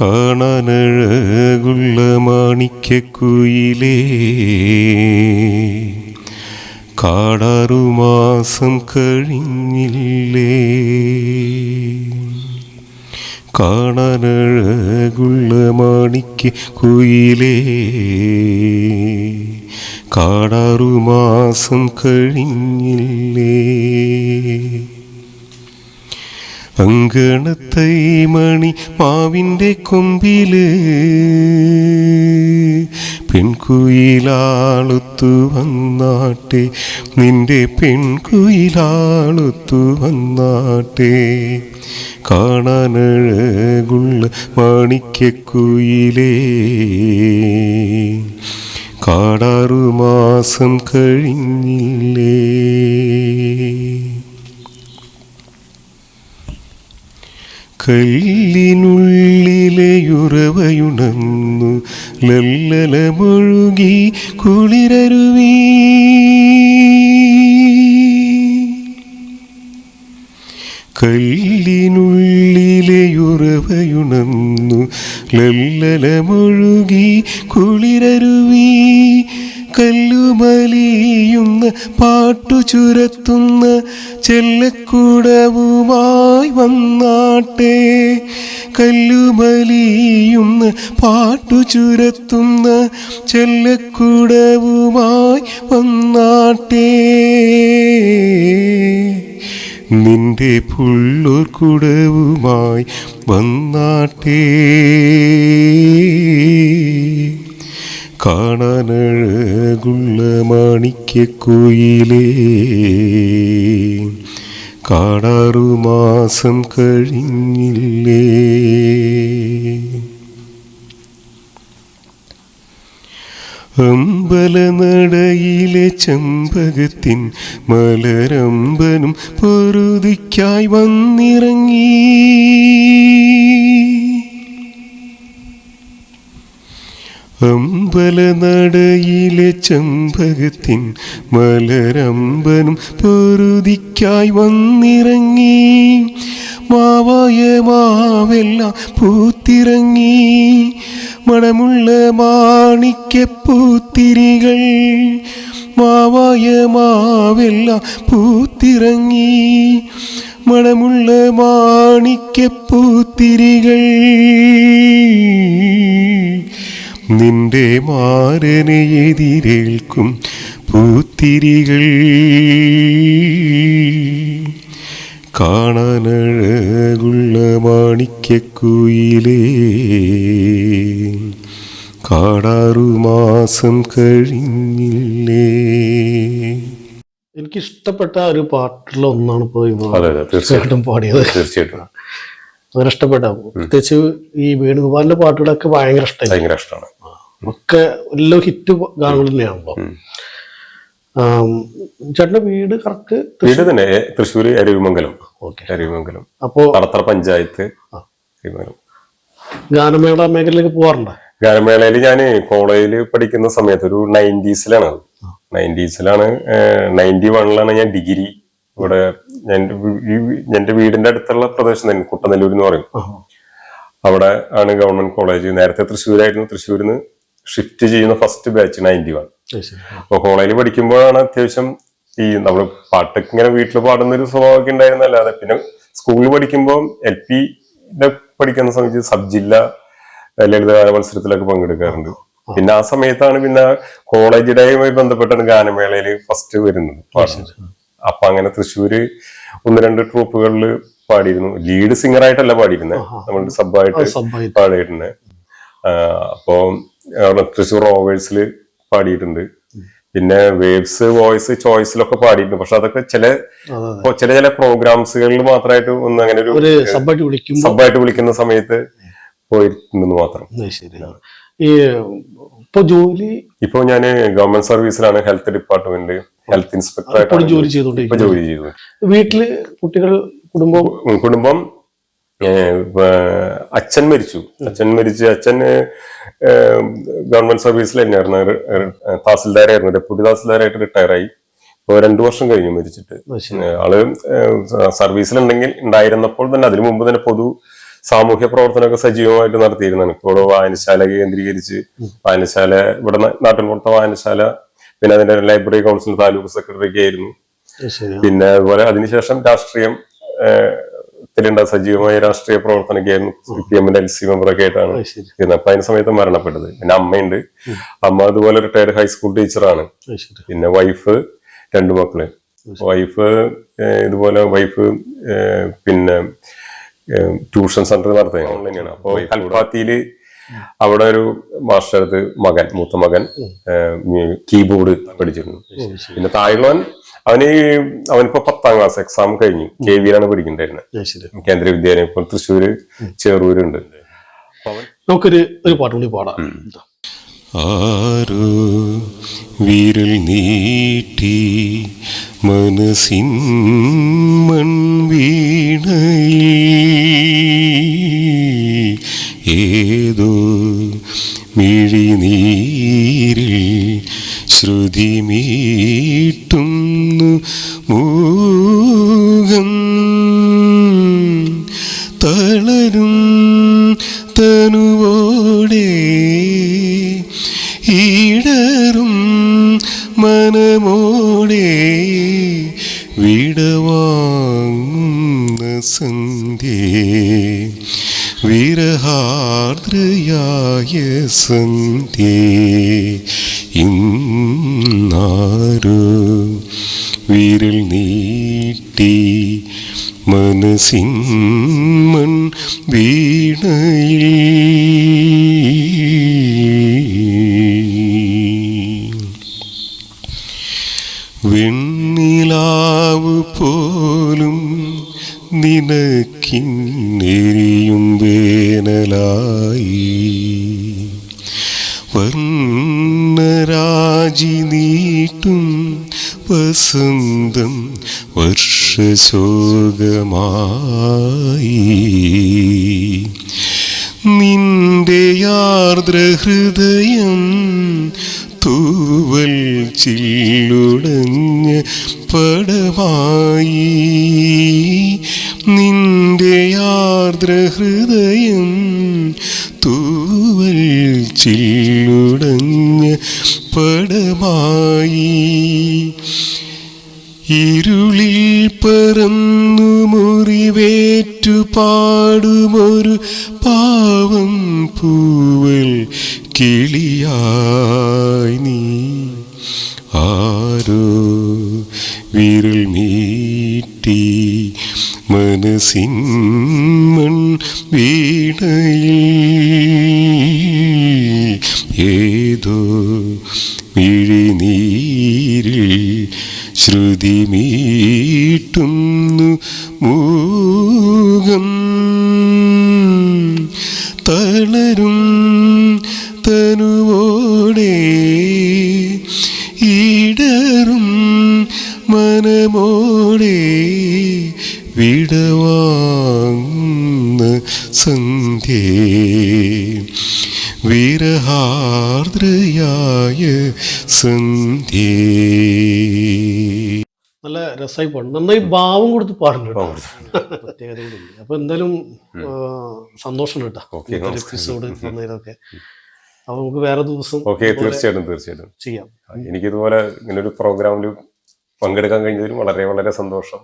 കാണാനഴകുള്ള മാണിക്യക്കുയിലേ കാടാറുമാസം കഴിഞ്ഞില്ലേ. കാണാനഴകുള്ള മാണിക്യ കുയിലേ കാടാറുമാസം കഴിഞ്ഞില്ലേ. അങ്കണത്തൈ മണി മാവിന്റെ കൊമ്പിൽ പെൺകുയിലാളുത്തു വന്നാട്ടെ നിന്റെ പെൺകുയിലാളുത്തു വന്നാട്ടെ. കാണാനഴകുള്ള മാണിക്കക്കുയിലേ കാടാറു മാസം കഴിഞ്ഞില്ലേ. കല്ലിനുള്ളിലെയുറവയുണർന്നു. ലല്ലലമൊഴുകി കുളിരരുവീ. ലല്ലല ലല്ലലമൊഴുകി കുളിരരുവീ. കല്ലുമലിയുന്ന പാട്ടു ചുരത്തുന്ന ചെല്ലക്കൂടവുമായി വന്നാട്ടെ. കല്ലുമലിയുന്ന പാട്ടു ചുരത്തുന്ന ചെല്ലക്കൂടവുമായി വന്നാട്ടെ. നിന്റെ പുള്ളൂർ കുടവുമായി വന്നാട്ടേ. കാണാനഴകുള്ള മാണിക്യക്കുയിലേ കാടാറുമാസം കഴിഞ്ഞില്ലേ. അമ്പലനടയിലെ ചമ്പകത്തിൻ മലരമ്പനും പൊറുതിക്കായി വന്നിറങ്ങി. അമ്പലനടയിലെ ചെമ്പകത്തിൻ മലരമ്പനും പൊറുതിക്കായി വന്നിറങ്ങി. മാവായ മാവെല്ലാം പൂത്തിറങ്ങി. മണമുള്ള മാണിക്ക പൂത്തിരികൾ മാവായ മാവെല്ലാം പൂത്തിറങ്ങി. മണമുള്ള മാണിക്യപ്പൂത്തിരികൾ നിന്റെ മാരനെതിരേൽക്കും പൂത്തിരികൾ. കാണാനഴകുള്ള മാണിക്യക്കുയിലേ കാടാറുമാസം കഴിഞ്ഞില്ലേ. എനിക്ക് ഇഷ്ടപ്പെട്ട ഒരു പാട്ടിലൊന്നാണ് ഇപ്പോൾ തീർച്ചയായിട്ടും. തീർച്ചയായിട്ടും പാടിയത്. തീർച്ചയായിട്ടും. അങ്ങനെ ഇഷ്ടപ്പെട്ട. പ്രത്യേകിച്ച് ഈ വേണുഗോപാലിന്റെ പാട്ടുകളൊക്കെ ഭയങ്കര ഇഷ്ടമായി ഭയങ്കര ഇഷ്ടമാണ്. ഒക്കെ എല്ലാം ഹിറ്റ് ഗാനങ്ങൾ തന്നെയാണല്ലോ. ചേട്ടന്റെ വീട് കറക്റ്റ് വീട് തന്നെ. തൃശ്ശൂർ തൃശ്ശൂര് അരുവിമംഗലം. ഓക്കെ. അരുവിമംഗലം. അപ്പോ കടത്തറ പഞ്ചായത്ത് ഗാനമേള മേഖലയിലേക്ക് പോവാറുണ്ട് ഗാനമേളയിൽ ഞാൻ കോളേജിൽ പഠിക്കുന്ന സമയത്ത് ഒരു നയന്റീസിലാണ്. നയന്റീസിലാണ് നയന്റി വണ്ണിലാണ് ഞാൻ ഡിഗ്രി ഇവിടെ ഞാൻ എന്റെ വീടിന്റെ അടുത്തുള്ള പ്രദേശം തന്നെ കുട്ടനെല്ലൂർ എന്ന് പറയും. അവിടെ ആണ് ഗവൺമെന്റ് കോളേജ്. നേരത്തെ തൃശ്ശൂരായിരുന്നു. തൃശ്ശൂരിൽ നിന്ന് ഷിഫ്റ്റ് ചെയ്യുന്ന ഫസ്റ്റ് ബാച്ച് നയന്റി വൺ അപ്പൊ കോളേജിൽ പഠിക്കുമ്പോഴാണ് അത്യാവശ്യം ഈ നമ്മൾ പാട്ട് ഇങ്ങനെ വീട്ടിൽ പാടുന്ന ഒരു സ്വഭാവമൊക്കെ ഉണ്ടായിരുന്നല്ലാതെ പിന്നെ സ്കൂളിൽ പഠിക്കുമ്പോൾ എൽ പി പഠിക്കുന്ന സമയത്ത് സബ് ജില്ല ലളിതഗാന മത്സരത്തിലൊക്കെ പങ്കെടുക്കാറുണ്ട്. പിന്നെ ആ സമയത്താണ് പിന്നെ കോളേജ് ഡേയുമായി ബന്ധപ്പെട്ടാണ് ഗാനമേളയിൽ ഫസ്റ്റ് വരുന്നത് പാടുന്നത്. അപ്പൊ അങ്ങനെ തൃശ്ശൂര് ഒന്ന് രണ്ട് ട്രൂപ്പുകളിൽ പാടിയിരുന്നു. ലീഡ് സിംഗർ ആയിട്ടല്ല പാടിയിരുന്നത് നമ്മൾ സബായിട്ട് ആയിട്ട് പാടിയിട്ടുണ്ട്. അപ്പോ അവിടെ തൃശ്ശൂർ റോവേഴ്സിൽ പാടിയിട്ടുണ്ട്. പിന്നെ വേവ്സ് വോയിസ് ചോയ്സിലൊക്കെ പാടിയിട്ടുണ്ട്. പക്ഷെ അതൊക്കെ ചില ചില ചില പ്രോഗ്രാംസുകളിൽ മാത്രമായിട്ട് ഒന്ന് അങ്ങനെ ഒരു സബായിട്ട് വിളിക്കുന്ന സമയത്ത് പോയിട്ടുണ്ടെന്ന് മാത്രം. ഈ ഇപ്പൊ ജോലി ഇപ്പൊ ഞാൻ ഗവൺമെന്റ് സർവീസിലാണ് ഹെൽത്ത് ഡിപ്പാർട്ട്മെന്റ് ഹെൽത്ത് ഇൻസ്പെക്ടർ ആയിട്ട് ജോലി ഇപ്പൊ ചെയ്തുകൊണ്ടിരിക്കുന്നു ജോലി ചെയ്തു. വീട്ടിൽ കുട്ടികൾ കുടുംബം? കുടുംബം അച്ഛൻ മരിച്ചു. അച്ഛൻ മരിച്ച് അച്ഛൻ ഗവൺമെന്റ് സർവീസിൽ തന്നെയായിരുന്നു. തഹസിൽദാരായിരുന്നു. ഡെപ്യൂട്ടി തഹസിൽദാരായിട്ട് റിട്ടയർ ആയി ഇപ്പൊ രണ്ടു വർഷം കഴിഞ്ഞു മരിച്ചിട്ട്. ആൾ സർവീസിലുണ്ടെങ്കിൽ ഉണ്ടായിരുന്നപ്പോൾ തന്നെ അതിനു മുമ്പ് തന്നെ പൊതു സാമൂഹ്യ പ്രവർത്തനമൊക്കെ സജീവമായിട്ട് നടത്തിയിരുന്നതാണ്. ഇപ്പോൾ വായനശാല കേന്ദ്രീകരിച്ച് വായനശാല ഇവിടെ നാട്ടിൻപുറത്തെ വായനശാല പിന്നെ അതിന്റെ ലൈബ്രറി കൗൺസിൽ താലൂക്ക് സെക്രട്ടറി ഒക്കെ ആയിരുന്നു പിന്നെ അതുപോലെ അതിനുശേഷം രാഷ്ട്രീയം ഏഹ്, സജീവമായ രാഷ്ട്രീയ പ്രവർത്തന ഗെയിം പി എമ്മിന്റെ എൽ സി മെമ്പറൊക്കെ ആയിട്ടാണ് ഇരുന്നത്. അപ്പൊ അതിന് സമയത്ത് മരണപ്പെട്ടത്. പിന്നെ അമ്മയുണ്ട്. അമ്മ അതുപോലെ റിട്ടയർഡ് ഹൈസ്കൂൾ ടീച്ചറാണ് പിന്നെ വൈഫ് രണ്ട് മക്കൾ. വൈഫ് ഇതുപോലെ വൈഫ് പിന്നെ ട്യൂഷൻ സെന്റർ നടത്തുന്നത് ഓൺലൈനാണ് അപ്പോൾ കൽപ്പാത്തിയിൽ അവിടെ ഒരു മാസ്റ്റർ അടുത്ത് മകൻ മൂത്ത മകൻ കീബോർഡ് പഠിച്ചിരുന്നു. പിന്നെ തായ്വാൻ അവന് ഈ- അവനിപ്പോ പത്താം ക്ലാസ് എക്സാം കഴിഞ്ഞു. കെ വിയിലാണ് പഠിക്കുന്നുണ്ടായിരുന്നത് കേന്ദ്ര വിദ്യാലയം. ഇപ്പോൾ തൃശ്ശൂര് ചെറൂരുണ്ട് അവൻ നമുക്കൊരു ഒരു പാട്ട് കൂടി പാടാം. ആരോ വിരൽ നീട്ടി മനസ്സിൻ മൺവീണയിൽ ഏതോ മിഴിനീരിൽ ശ്രുതി മീട്ടുന്നു മൂകം തളരും തനുവോടെ ഈടറും മനമോടെ വിടവാങ്ങുന്ന സന്ധ്യേ. വിരഹാർദ്രയായ സന്ധ്യേ. ഇന്നാരോ വിരൽ നീട്ടി മനസ്സിൻ മൺ വീണയിൽ. വെണ്ണിലാവ് പോലും നിനക്കിന്നെരിയും വേനലായി. വർണരാജി നീട്ടും വസന്തം വർഷശോകമായി. നിന്റെ ആർദ്രഹൃദയം തൂവൽ ചില്ലുടഞ്ഞ പടമായി നിന്റെ ആർദ്രഹൃദയം തൂവൽ ചില്ലുടഞ്ഞ പടമായി ഇരുളിൽ പറന്നു മുറിവേറ്റു പാടുമൊരു പാവം പൂവൽ കിളിയായി നീ. ആരോ വിരൽ നീട്ടി മനസ്സിൻ മൺ ശ്രുതി മീട്ടുന്നു മൂകം. തളരും തനുവോടെ ഈടറും മനമോടെ വിടവാങ്ങുന്ന സന്ധ്യേ. വിരഹാർദ്രയായ സന്ധ്യേ. രസമായി പാടും നന്നായി ഭാവം കൊടുത്ത് പാടുന്നുണ്ട് പ്രത്യേകത അപ്പൊ എന്തായാലും സന്തോഷം കേട്ടോ. എപ്പിസോഡ് വന്നതിലൊക്കെ അപ്പൊ നമുക്ക് വേറെ ദിവസം ഓക്കെ തീർച്ചയായിട്ടും തീർച്ചയായിട്ടും. ചെയ്യാം. എനിക്കിതുപോലെ ഇങ്ങനെ ഒരു പ്രോഗ്രാമിൽ പങ്കെടുക്കാൻ കഴിഞ്ഞതിലും വളരെ വളരെ സന്തോഷം.